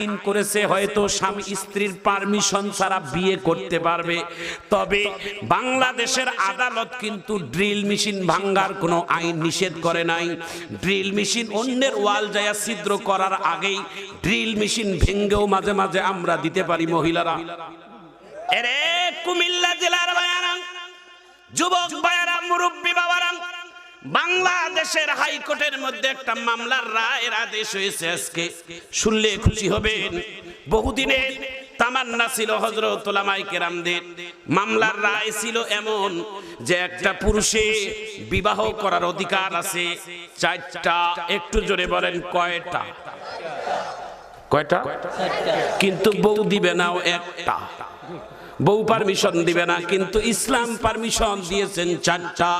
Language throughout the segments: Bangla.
আইন করেছে, হয়তো স্বামী স্ত্রীর পারমিশন ছাড়া বিয়ে করতে পারবে। তবে বাংলাদেশের আদালত কিন্তু ড্রিল মেশিন ভাঙ্গার কোনো আইন নিষেধ করে নাই। ড্রিল মেশিন অন্যের ওয়াল জায়া ছিদ্র করার আগেই ড্রিল মেশিন ভেঙ্গেও মাঝে মাঝে আমরা দিতে পারি মহিলারা। এরে কুমিল্লা জেলার বায়ারাম, যুবক বায়ারা মুরব্বী বাবারাম বাংলাদেশের হাইকোর্টের মধ্যে একটা মামলার রায়ের আদেশ হয়েছে আজকে। শুনলে খুশি হবেন। বহুদিনে তামান্না ছিল হজরত ওলামাই কেরামদের। মামলার রায় ছিল এমন যে একটা পুরুষে বিবাহ করার অধিকার আছে। চারটা, একটু জোরে বলেন, কয়টা? কয়টা? কিন্তু বউ দিবে নাও একটা। বউ পারমিশন দিবে না, কিন্তু ইসলাম পারমিশন দিয়েছেন চারটা,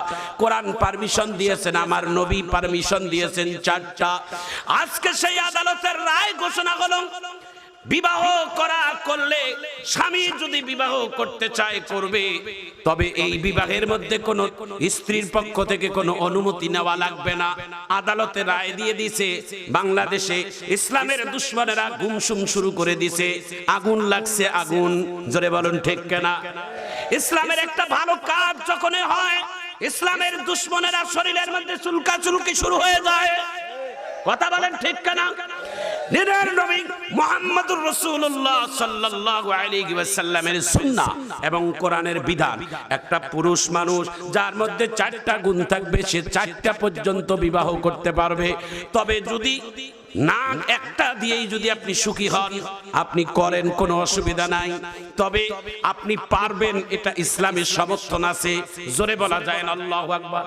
কোরআন পারমিশন দিয়েছেন, আমার নবী পারমিশন দিয়েছেন চারটা। আজকে সেই আদালতের রায় ঘোষণা হলো বিবাহ করা করলে স্বামী যদি বিবাহ করতে চায়, করবে। তবে এই বিবাহের মধ্যে কোনো স্ত্রীর পক্ষ থেকে কোনো অনুমতি নেওয়া লাগবে না। আদালতে রায় দিয়ে দিছে বাংলাদেশে ইসলামের দুশ্মনেরা গুমসুম শুরু করে দিছে আগুন লাগছে, আগুন। জোরে বলুন, ঠিক কেনা? ইসলামের একটা ভালো কাজ যখনই হয়, ইসলামের দুশ্মনেরা শরীরের মধ্যে চুলকা চুলকি শুরু হয়ে যায়। কথা বলেন, ঠিক কেনা? ওয়াসাল্লামের সুন্নাহ এবং বিধান। একটা পুরুষ মানুষ যার মধ্যে থাকবে চারটা পর্যন্ত বিবাহ করতে পারবে। তবে যদি না একটা দিয়েই যদি আপনি সুখী হন, আপনি করেন কোনো অসুবিধা নাই। তবে আপনি পারবেন, এটা ইসলামের সমর্থন আছে। জোরে বলা যায় না, আল্লাহ আকবার।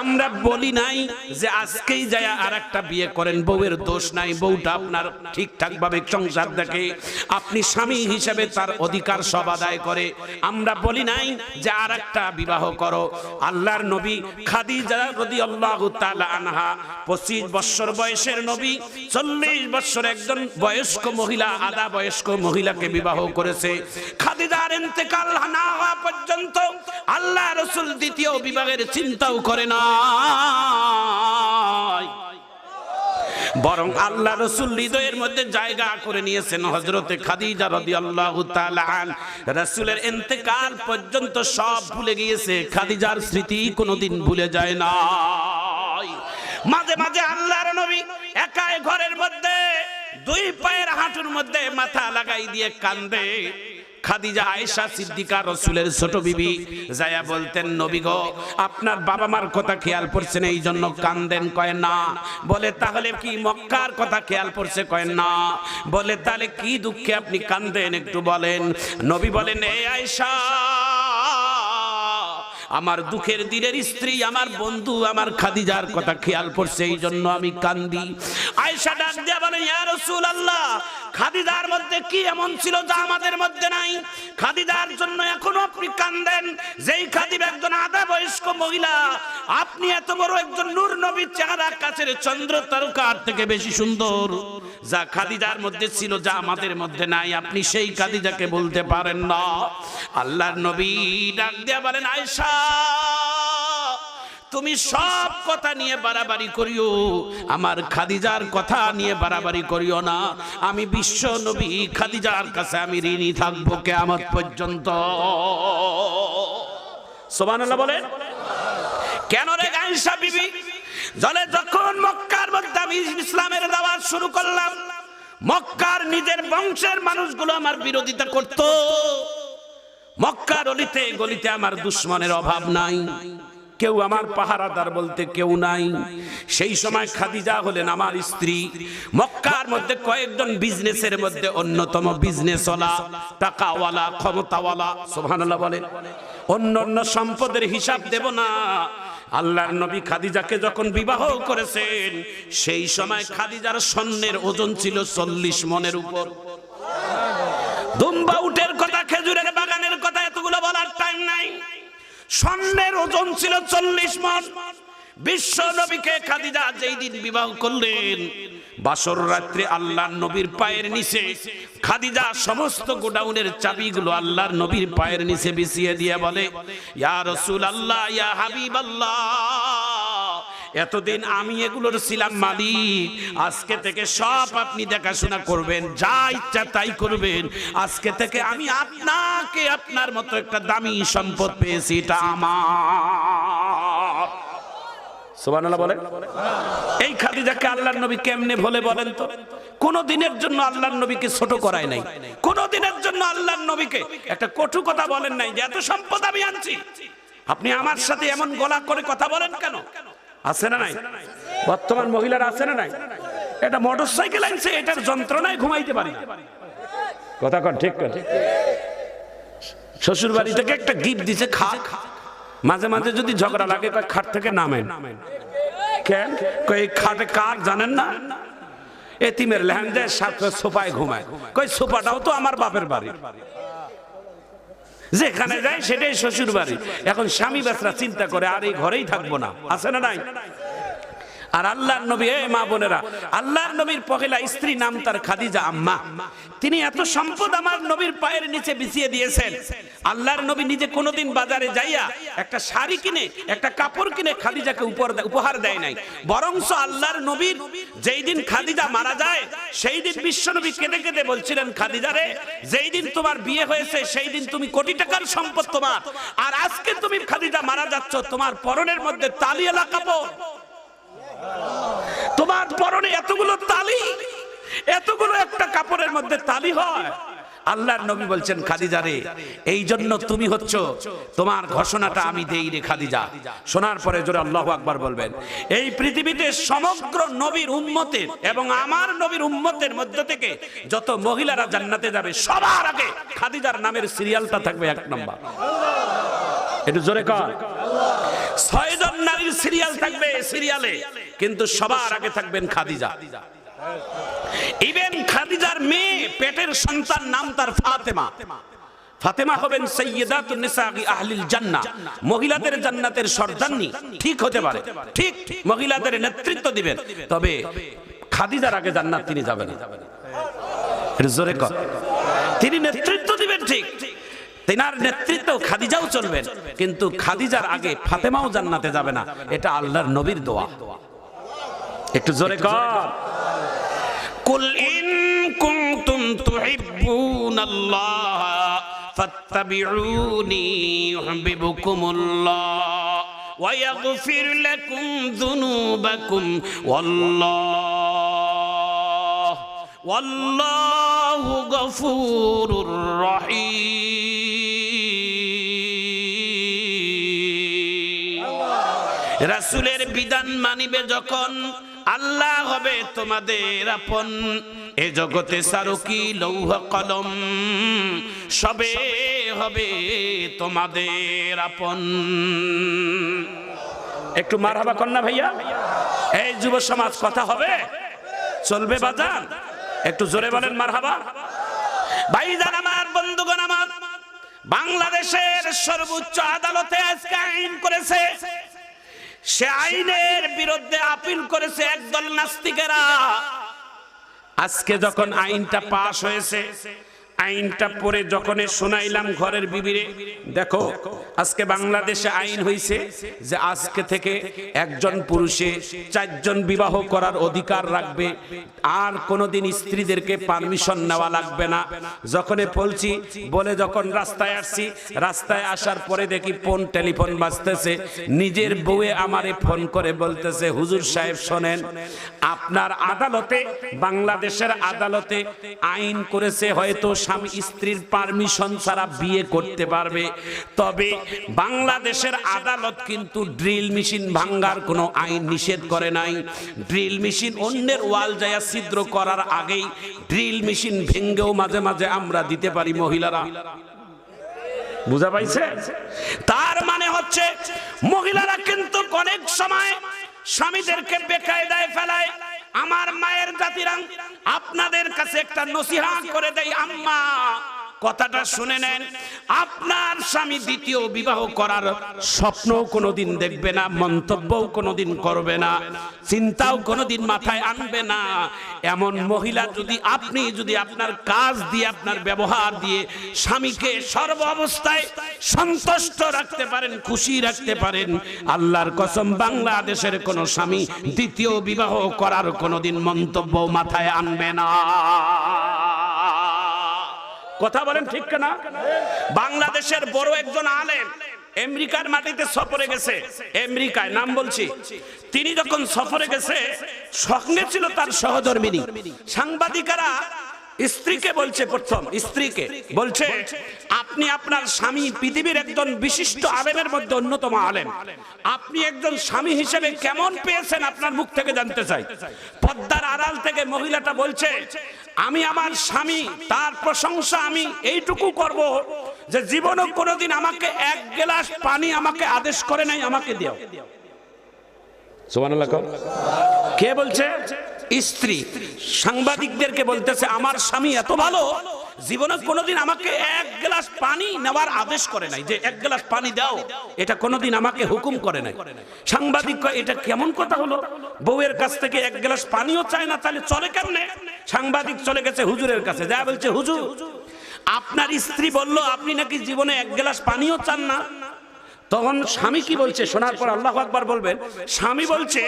আমরা বলি নাই যে আজকেই যায় আর একটা বিয়ে করেন, বউয়ের দোষ নাই, বউটা আপনার ঠিকঠাক ভাবে সংসার দেখে, আপনি স্বামী হিসেবে তার অধিকার সব আদায় করে। আমরা বলি নাই যে আর একটা বিবাহ করো। আল্লাহর নবী খাদিজা রাদিয়াল্লাহু তাআলা আনহা 25 বছর বয়সের নবী চল্লিশ বছর একজন বয়স্ক মহিলা, আধা বয়স্ক মহিলাকে বিবাহ করেছে। খাদিজার ইন্তেকাল না হওয়া পর্যন্ত আল্লাহ রসুল দ্বিতীয় বিবাহের চিন্তাও করে না বরং আল্লাহ রসুল হৃদয়ের মধ্যে জায়গা করে নিয়েছেন হজরতে খাদিজা তাআলা আন। রাসূলের ইন্তেকাল পর্যন্ত সব ভুলে গিয়েছে। খাদিজার স্মৃতি কোনোদিন ভুলে যায় না। মাঝে মাঝে আল্লাহর নবী একাই ঘরের মধ্যে, দুই পায়ের হাঁটুর মধ্যে মাথা লাগাই দিয়ে কান্দে। খাদিজা আয়েশা সিদ্দিকা রসুলের ছোট বিবি যায়া বলতেন, নবী গো, আপনার বাবা মার কথা খেয়াল পড়ছেন এই জন্য কান্দেন, কয় না। বলে, তাহলে কি মক্কার কথা খেয়াল পড়ছে? কয় না। বলে, তাহলে কি দুঃখে আপনি কান্দেন, একটু বলেন। নবী বলেন, এ আয়েশা আমার দুঃখের দিনের স্ত্রী, আমার বন্ধু, আমার খাদিজার কথা খেয়াল পড়ছে এই জন্য আমি কান্দি। আয়সা ডাক দেয়া বলে, ইয়া রাসূলুল্লাহ, খাদিজার মধ্যে কি এমন ছিল যা আমাদের মধ্যে নাই? খাদিজার জন্য এখনও আপনি কান্দেন। যেই খাদিব একজন আধা বয়স্ক মহিলা, আপনি এত বড় একজন নূর নবীর চেহারা কাছের চন্দ্র তারকার থেকে বেশি সুন্দর। যা খাদিজার মধ্যে ছিল, যা আমাদের মধ্যে নাই, আপনি সেই খাদিজাকে বলতে পারেন না। আল্লাহর নবী ডাক দিয়া বলেন, আয়েশা! তুমি সব কথা নিয়ে বাড়াবাড়ি করিও। আমার খাদিজার কথা নিয়ে বাড়াবাড়ি করিও না। আমি বিশ্ব নবী, খাদিজার কাছে আমি ঋণী থাকব কেয়ামত পর্যন্ত। সোমানুল্লাহ বলেন। কেন রে গাইসা বিবি? জলে যখন মক্কার মধ্যে আমি ইসলামের দাওয়াত শুরু করলাম, মক্কার নিজের বংশের মানুষগুলো আমার বিরোধিতা করত। মক্কার অলিতে গলিতে আমার দুশ্মনের অভাব নাই। কেউ আমার পাহারাদার বলতে কেউ নাই। সেই সময় খাদিজা হলেন আমার স্ত্রী। মক্কার মধ্যে কয়েকজন বিজনেসের মধ্যে অন্যতম বিজনেসওয়ালা টাকাওয়ালা, ক্ষমতাওয়ালা, সুবহানাল্লাহ বলেন। অন্য অন্য সম্পদের হিসাব দেব না। আল্লাহর নবী খাদিজাকে যখন বিবাহ করেছেন, সেই সময় খাদিজার স্বর্ণের ওজন ছিল চল্লিশ মনের উপর। দুম্বা উটের কথা, খেজুরের বাগানের কথা এতগুলো বলার টাইম নাই। স্বর্ণের ওজন ছিল চল্লিশ মাস বিশ্ব নবীকে খাদিজা যেই দিন বিবাহ করলেন, বাসর রাত্রে আল্লাহর নবীর পায়ের নিচে খাদিজা সমস্ত গোডাউনের চাবিগুলো আল্লাহর নবীর পায়ের নিচে বিছিয়ে দিয়ে বলে, ইয়া রাসূলুল্লাহ, ইয়া হাবিবাল্লাহ। এতদিন আমি এগুলোর ছিলাম মালিক। আজকে থেকে সব আপনি দেখাশোনা করবেন। যা ইচ্ছা তাই করবেন। আজকে থেকে আমি আপনাকে আপনার মতো একটা দামি সম্পদ পেয়েছি এটা আমার। সুবহানাল্লাহ বলেন। এই খাদিজাকে আল্লাহর নবী কেমনে বলে বলেন তো? কোন দিনের জন্য আল্লাহর নবীকে ছোট করায় নাই। কোন দিনের জন্য আল্লাহর নবীকে একটা কটু কথা বলেন নাই যে এত সম্পদ আমি আনছি। আপনি আমার সাথে এমন গলা করে কথা বলেন কেন? আছে না নাই? বর্তমান মহিলারা আছে না নাই? এটা মোটর সাইকেল আনছে, এটার যন্ত্রণায় ঘুমাইতে পারি। কথা কন, ঠিক শ্বশুর বাড়ি থেকে একটা গিফট দিছে খা মাঝে মাঝে যদি ঝগড়া লাগে খাট থেকে নামেন। কেন? কই খাটে কার জানেন না? এতিমের লেহেঙ্গায় সাথে সোফায় ঘুমায়। কই সোফাটাও তো আমার বাপের বাড়ি। যেখানে যায় সেটাই শ্বশুর বাড়ি এখন স্বামী বেচরা চিন্তা করে, আর এই ঘরেই থাকব না। আছে না নাই? আর আল্লাহর নবী, এ মা বোনেরা, আল্লাহর নবীর পহেলা স্ত্রী নাম তার খাদিজা আম্মা। তিনি এত সম্পদ আমার নবীর পায়ের নিচে বিছিয়ে দিয়েছেন। আল্লাহর নবী নিজে কোনোদিন বাজারে যাইয়া একটা শাড়ি কিনে, একটা কাপড় কিনে খাদিজাকে উপহার দেয় নাই। বরংস আল্লাহর নবীর যেই দিন খাদিজা মারা যায়, সেই দিন বিশ্বনবী কেঁদে কেঁদে বলছিলেন, খাদিজা রে, যেই দিন তোমার বিয়ে হয়েছে, সেই দিন তুমি কোটি টাকার সম্পদ তোমার। আর আজকে তুমি খাদিজা মারা যাচ্ছ, তোমার পরনের মধ্যে তালিয়ালা কাপড় তোমার পরনে এতগুলো তালি, এতগুলো একটা কাপড়ের মধ্যে তালি হয়। আল্লাহর নবী বলছেন, খাদিজা রে এই জন্য তুমি হচ্ছ, তোমার ঘোষণাটা আমি দেই রে খাদিজা। শোনার পরে জোরে আল্লাহ আকবার বলবেন, এই পৃথিবীতে সমগ্র নবীর উম্মতের এবং আমার নবীর উম্মতের মধ্য থেকে যত মহিলারা জান্নাতে যাবে, সবার আগে খাদিজার নামের সিরিয়ালটা থাকবে এক নম্বর। একটু জোরে কর। ছয়জন নারীর সিরিয়াল থাকবে সিরিয়ালে। কিন্তু সবার আগে থাকবেন খাদিজা। ইভেন খাদিজার মেয়ে, পেটের সন্তান নাম তার ফাতেমা। ফাতেমা হবেন আহলিল মহিলাদের জান্নাতের ঠিক হতে পারে। ঠিক মহিলাদের নেতৃত্ব দিবেন। তবে খাদিজার আগে জান্নাত তিনি যাবেন জোরে কর। তিনি নেতৃত্ব দিবেন ঠিক। তেনার নেতৃত্ব খাদিজাও চলবেন কিন্তু খাদিজার আগে ফাতেমাও জান্নাতে যাবে না। এটা আল্লাহর নবীর দোয়া। একটু জোরে কর। কুল ইন কুনতুম তুহিব্বুনাল্লাহ ফাত্তাবিউনি ইউহিব্বুকুমুল্লাহ ওয়া ইয়াগফির লাকুম যুনুবাকুম ওয়াল্লাহ। والله غفور رحيم রাসূলের বিধান মানিবে যখন আল্লাহ হবে তোমাদের আপন এ জগতে সারকি লৌহ কলম সবে হবে তোমাদের আপন একটু মারহাবা কন্যা ভাইয়া এই যুব সমাজ কথা হবে চলবে বাজান একটু জোরে বলেন মার মারহাবা। ভাইজান আমার বন্ধুগণ আমার বাংলাদেশের সর্বোচ্চ আদালতে আজকে আইন করেছে। সে আইনের বিরুদ্ধে আপিল করেছে একদল নাস্তিকেরা। আজকে যখন আইনটা পাশ হয়েছে আইনটা পরে যখন শোনাইলাম ঘরের বিবিরে, দেখো, আজকে বাংলাদেশে আইন হইছে যে আজকে থেকে একজন পুরুষে চারজন বিবাহ করার অধিকার রাখবে, আর কোনোদিন স্ত্রীদেরকে পারমিশন নেওয়া লাগবে না। যখন বলছি, বলে যখন রাস্তায় আসছি, রাস্তায় আসার পরে দেখি ফোন, টেলিফোন বাজতেছে। নিজের বউয়ে আমারে ফোন করে বলতেছে, হুজুর সাহেব, শোনেন, আপনার আদালতে, বাংলাদেশের আদালতে আইন করেছে হয়তো স্বামী স্ত্রীর পারমিশন ছাড়া বিয়ে করতে পারবে। তবে বাংলাদেশের আদালত কিন্তু ড্রিল মেশিন ভাঙ্গার কোনো আইন নিষেধ করে নাই। ড্রিল মেশিন অন্যের ওয়াল যায় ছিদ্র করার আগেই ড্রিল মেশিন ভেঙ্গেও মাঝে মাঝে আমরা দিতে পারি মহিলারা। বুঝা পাইছে? তার মানে হচ্ছে মহিলারা কিন্তু অনেক সময় স্বামীদেরকে বেকায়দায় ফেলায়। আমার মায়ের জাতিরাং আপনাদের কাছে একটা নসিহা করে দেয় আম্মা। কথাটা শুনে নেন। আপনার স্বামী দ্বিতীয় বিবাহ করার স্বপ্ন কোনোদিন দেখবে না, মন্তব্যও কোনোদিন করবে না, চিন্তাও কোনোদিন মাথায় আনবে না। এমন মহিলা যদি আপনি, যদি আপনার কাজ দিয়ে, আপনার ব্যবহার দিয়ে স্বামীকে সর্ব অবস্থায় সন্তুষ্ট রাখতে পারেন, খুশি রাখতে পারেন, আল্লাহর কসম বাংলাদেশের কোন স্বামী দ্বিতীয় বিবাহ করার কোনোদিন মন্তব্য মাথায় আনবে না। কথা বলেন ঠিক না বাংলাদেশের বড় একজন আলেম আমেরিকার মাটিতে সফরে গেছে। আমেরিকায় নাম বলছি। তিনি যখন সফরে গেছে সঙ্গে ছিল তার সহধর্মিনী। সাংবাদিকেরা স্ত্রীকে বলছে প্রথম, স্ত্রীকে বলছে, আপনি আপনার স্বামী পৃথিবীর একজন বিশিষ্ট আলেমের মধ্যে অন্যতম আলেম। আপনি একজন স্বামী হিসেবে কেমন পেয়েছেন আপনার মুখ থেকে জানতে চাই। পদ্মার আড়াল থেকে মহিলাটা বলছে আমি আমার স্বামী তার প্রশংসা আমি এইটুকু করব যে জীবনে কোনোদিন আমাকে এক গ্লাস পানি আমাকে আদেশ করে নাই আমাকে দিও। কে বলছে? স্ত্রী। সাংবাদিকদেরকে বলতেছে আমার স্বামী এত ভালো জীবনে কোনোদিন আমাকে এক গ্লাস পানি নেওয়ার আদেশ করে নাই যে এক গ্লাস পানি দাও, এটা কোনোদিন আমাকে হুকুম করে নাই। সাংবাদিক এটা কেমন কথা হলো? বউয়ের কাছ থেকে এক গ্লাস পানিও চায় না, তাহলে চলে কেমনে? সাংবাদিক চলে গেছে হুজুরের কাছে, যা বলছে, হুজুর, আপনার স্ত্রী বলল আপনি নাকি জীবনে এক গ্লাস পানিও চান না? তখন স্বামী কি বলছে? শোনার পর আল্লাহ আকবার বলবেন, স্বামী বলছে,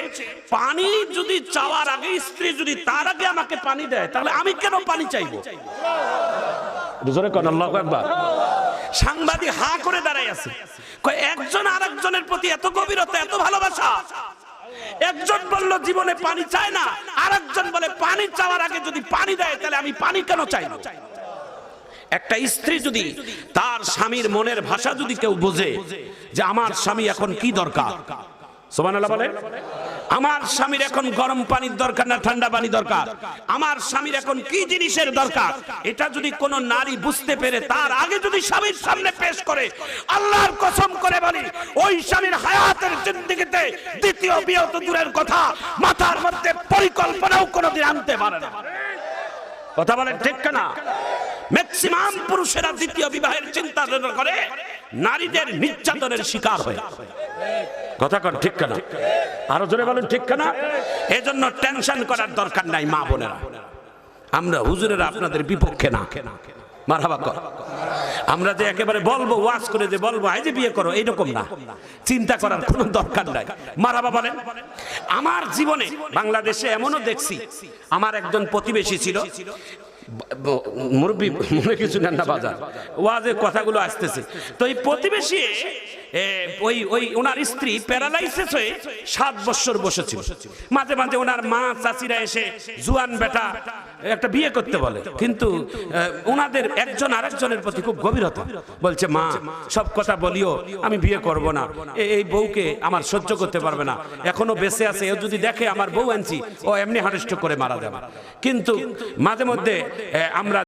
পানি যদি চাওয়ার আগে স্ত্রী যদি তার আগে আমাকে পানি দেয়, তাহলে আমি কেন পানি চাইব? সাংবাদিক হা করে দাঁড়াই আছে। একজন আরেকজনের প্রতি এত গভীরতা, এত ভালোবাসা। একজন বলল, জীবনে পানি চায় না। আরেকজন বলে, পানি চাওয়ার আগে যদি পানি দেয়, তাহলে আমি পানি কেন চাইব? একটা স্ত্রী যদি তার স্বামীর মনের ভাষা যদি কেউ বোঝে যে আমার স্বামী এখন কি দরকার? আমার স্বামীর এখন গরম পানির দরকার না ঠান্ডা পানি দরকার? আমার স্বামীর এখন কি জিনিসের দরকার? এটা যদি কোন নারী বুঝতে পেরে তার আগে যদি স্বামীর সামনে পেশ করে, আল্লাহর কসম করে বলি, ওই স্বামীর হায়াতের জিন্দিগিতে দ্বিতীয় বিয়ে তো দূরের কথা, মাথার মধ্যে পরিকল্পনাও কোনোদিন আনতে পারে না। কথা বলেন ঠিক না ম্যাক্সিমাম পুরুষেরা দ্বিতীয় বিবাহের চিন্তা করে নারীদের নির্যাতনের শিকার হয়। কথা কর ঠিক না আরও জোরে বলেন ঠিক না এজন্য টেনশন করার দরকার নাই মা বোনেরা। আমরা হুজুরেরা আপনাদের বিপক্ষে না। মারহাবা কর। আমরা যে একেবারে বলব ওয়াজ করে যে বলব এই যে বিয়ে করো এইরকম না। চিন্তা করার কোনো দরকার নাই। মারাবা বলেন আমার জীবনে বাংলাদেশে এমনও দেখছি আমার একজন প্রতিবেশী ছিল মুরব্বী মনে কিছু নেন না বাজার। ওয়াজের কথাগুলো আসতেছে। তো এই প্রতিবেশী ওই ওই ওনার স্ত্রী প্যারালাইসিস হয়ে সাত বছর বসেছিল। মাঝে মাঝে ওনার মা এসে জুয়ান বেটা একটা বিয়ে করতে বলে। কিন্তু ওনাদের একজন আরেকজনের প্রতি খুব গভীরতা। বলছে, মা, সব কথা বলিও, আমি বিয়ে করব না। এই বউকে আমার সহ্য করতে পারবে না। এখনও বেঁচে আছে, ও যদি দেখে আমার বউ আনছি, ও এমনি হারিষ্ট করে মারা যাবে। কিন্তু, মাঝে মধ্যে আমরা